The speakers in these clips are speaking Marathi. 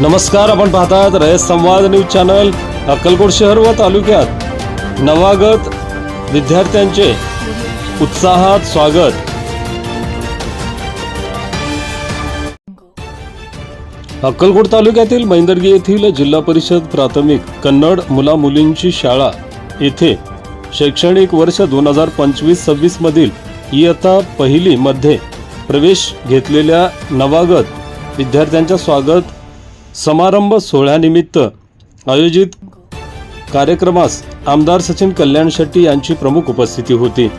नमस्कार आपण पाहतात रयत संवाद न्यूज चॅनल अक्कलकोट शहर व तालुक्यात. नवागत विद्यार्थ्यांचे उत्साहात स्वागत. अक्कलकोट तालुक्यातील मैंदर्गी येथील जिल्हा परिषद प्राथमिक कन्नड मुला मुलींची शाळा येथे शैक्षणिक वर्ष दोन हजार पंचवीस सव्वीस मधील इयत्ता पहिली मध्ये प्रवेश घेतलेल्या नवागत विद्यार्थ्यांच्या स्वागत समारंभ सोहळ्यानिमित्त आयोजित कार्यक्रमास आमदार सचिन कल्याण शेट्टी यांची प्रमुख उपस्थिती होती.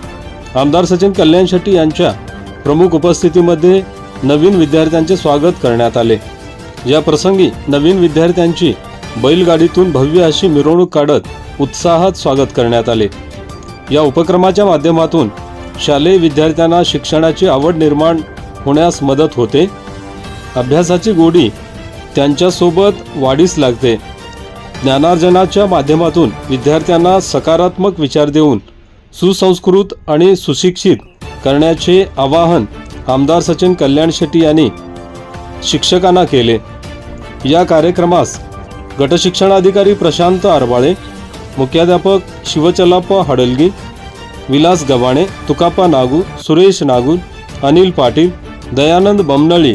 आमदार सचिन कल्याण शेट्टी यांच्या प्रमुख उपस्थितीमध्ये नवीन विद्यार्थ्यांचे स्वागत करण्यात आले. या प्रसंगी नवीन विद्यार्थ्यांची बैलगाडीतून भव्य अशी मिरवणूक काढत उत्साहात स्वागत करण्यात आले. या उपक्रमाच्या माध्यमातून शालेय विद्यार्थ्यांना शिक्षणाची आवड निर्माण होण्यास मदत होते. अभ्यासाची गोडी त्यांच्यासोबत वाढीस लागते. ज्ञानार्जनाच्या माध्यमातून विद्यार्थ्यांना सकारात्मक विचार देऊन सुसंस्कृत आणि सुशिक्षित करण्याचे आवाहन आमदार सचिन कल्याण शेट्टी यांनी शिक्षकांना केले. या कार्यक्रमास गटशिक्षणाधिकारी प्रशांत आरबाळे मुख्याध्यापक शिवचलाप्पा हडलगी विलास गव्हाणे तुकाप्पा नागू सुरेश नागू अनिल पाटील दयानंद बमनळी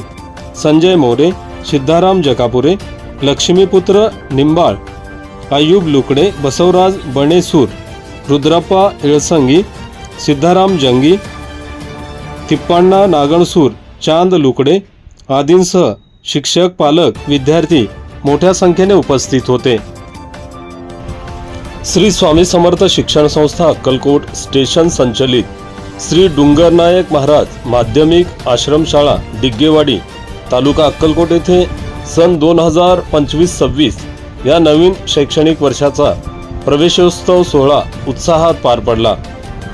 संजय मोरे सिद्धाराम जकापुरे लक्ष्मीपुत्र निंबाळ आयुब लुकडे बसवराज बणेसूर रुद्रप्पा इळसंगी सिद्धाराम जंगी तिप्पाण्णा नागणसूर चांद लुकडे आदींसह शिक्षक पालक विद्यार्थी मोठ्या संख्येने उपस्थित होते. श्री स्वामी समर्थ शिक्षण संस्था अक्कलकोट स्टेशन संचलित श्री डुंगरनायक महाराज माध्यमिक आश्रमशाळा डिग्गेवाडी तालुका अक्कलकोट येथे सन दोन हजार पंचवीस सव्वीस या नवीन शैक्षणिक वर्षाचा प्रवेशोत्सव सोहळा उत्साहात पार पडला.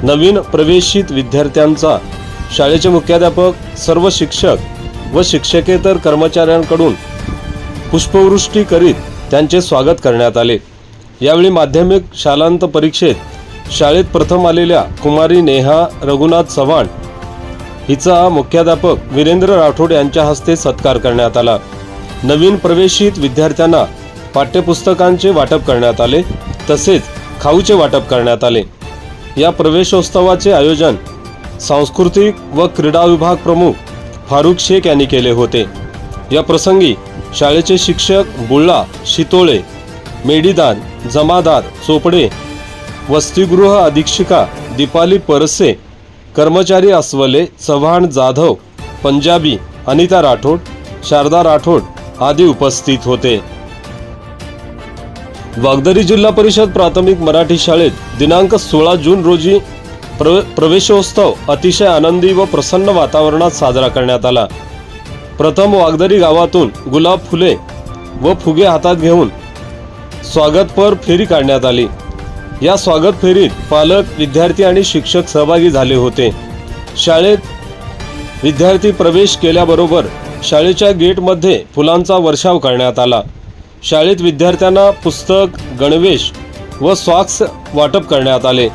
नवीन प्रवेशित विद्यार्थ्यांचा शाळेचे मुख्याध्यापक सर्व शिक्षक व शिक्षकेतर कर्मचाऱ्यांकडून पुष्पवृष्टी करीत त्यांचे स्वागत करण्यात आले. यावेळी माध्यमिक शालांत परीक्षेत शाळेत प्रथम आलेल्या कुमारी नेहा रघुनाथ चव्हाण हिचा मुख्याध्यापक वीरेंद्र राठोड यांच्या हस्ते सत्कार करण्यात आला. नवीन प्रवेशित विद्यार्थ्यांना पाठ्यपुस्तकांचे वाटप करण्यात आले तसेच खाऊचे वाटप करण्यात आले. या प्रवेशोत्सवाचे आयोजन सांस्कृतिक व क्रीडा विभाग प्रमुख फारुख शेख यांनी केले होते. या प्रसंगी शाळेचे शिक्षक बुळ्ळा शितोळे मेडीदार जमादार चोपडे वसतिगृह अधीक्षिका दीपाली परसे कर्मचारी अस्वले चव्हाण जाधव पंजाबी अनिता राठोड शारदा राठोड आदी उपस्थित होते. वागदरी जिल्हा परिषद प्राथमिक मराठी शाळेत दिनांक सोळा जून रोजी प्र प्रवेशोत्सव अतिशय आनंदी व प्रसन्न वातावरणात साजरा करण्यात आला. प्रथम वागदरी गावातून गुलाब फुले व फुगे हातात घेऊन स्वागतपर फेरी काढण्यात आली. या स्वागत फेरीत पालक विद्यार्थी आणि शिक्षक सहभागी झाले होते. शाळेत विद्यार्थी प्रवेश केल्याबरोबर शाळेच्या गेटमध्ये फुलांचा वर्षाव करण्यात आला. शाळेत विद्यार्थ्यांना पुस्तक गणवेश व स्वाक्स वाटप करण्यात आले.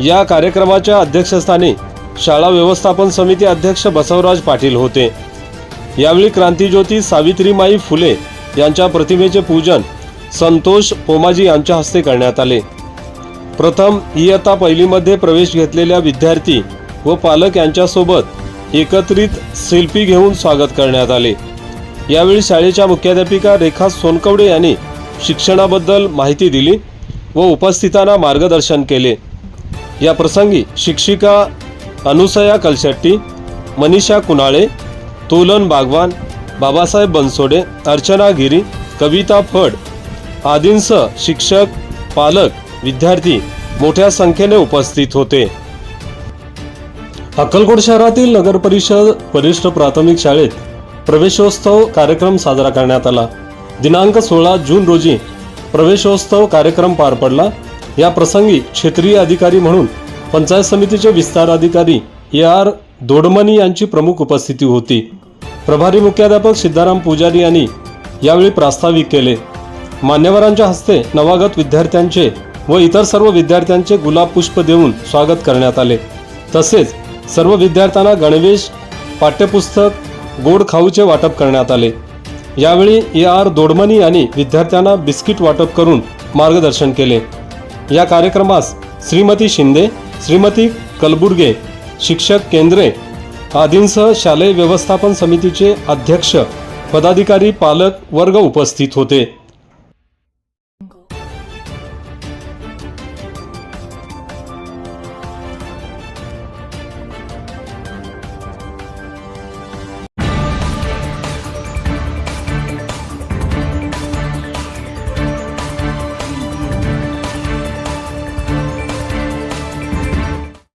या कार्यक्रमाच्या अध्यक्षस्थानी शाळा व्यवस्थापन समिती अध्यक्ष बसवराज पाटील होते. यावेळी क्रांतीज्योती सावित्रीमाई फुले यांच्या प्रतिमेचे पूजन संतोष पोमाजी यांच्या हस्ते करण्यात आले. प्रथम इयत्ता पहिलीमध्ये प्रवेश घेतलेल्या विद्यार्थी व पालक यांच्यासोबत एकत्रित सेल्फी घेऊन स्वागत करण्यात आले. यावेळी शाळेच्या मुख्याध्यापिका रेखा सोनकवडे यांनी शिक्षणाबद्दल माहिती दिली व उपस्थितांना मार्गदर्शन केले. या प्रसंगी शिक्षिका अनुसया कलशेट्टी मनीषा कुनाळे तोलन बागवान बाबासाहेब बनसोडे अर्चना गिरी कविता फड आदींसह शिक्षक पालक विद्यार्थी मोठ्या संख्येने उपस्थित होते. अक्कलकोट शहरातील नगर परिषद वरिष्ठ प्राथमिक शाळेत प्रवेशोत्सव कार्यक्रम साजरा करण्यात आला. दिनांक सोळा जून रोजी प्रवेशोत्सव कार्यक्रम पार पडला. या प्रसंगी क्षेत्रीय अधिकारी म्हणून पंचायत समितीचे विस्तार अधिकारी ए आर दोडमनी यांची प्रमुख उपस्थिती होती. प्रभारी मुख्याध्यापक सिद्धाराम पुजारी यांनी यावेळी प्रास्ताविक केले. मान्यवरांच्या हस्ते नवागत विद्यार्थ्यांचे व इतर सर्व विद्यार्थ्यांचे गुलाब पुष्प देऊन स्वागत करण्यात आले. तसेच सर्व विद्यार्थ्यांना गणवेश पाठ्यपुस्तक गोड खाऊचे वाटप करण्यात आले. यावेळी ए आर दोडमनी यांनी विद्यार्थ्यांना बिस्किट वाटप करून मार्गदर्शन केले. या कार्यक्रमास श्रीमती शिंदे श्रीमती कलबुर्गे शिक्षक केंद्रे आदींसह शालेय व्यवस्थापन समितीचे अध्यक्ष पदाधिकारी पालक वर्ग उपस्थित होते.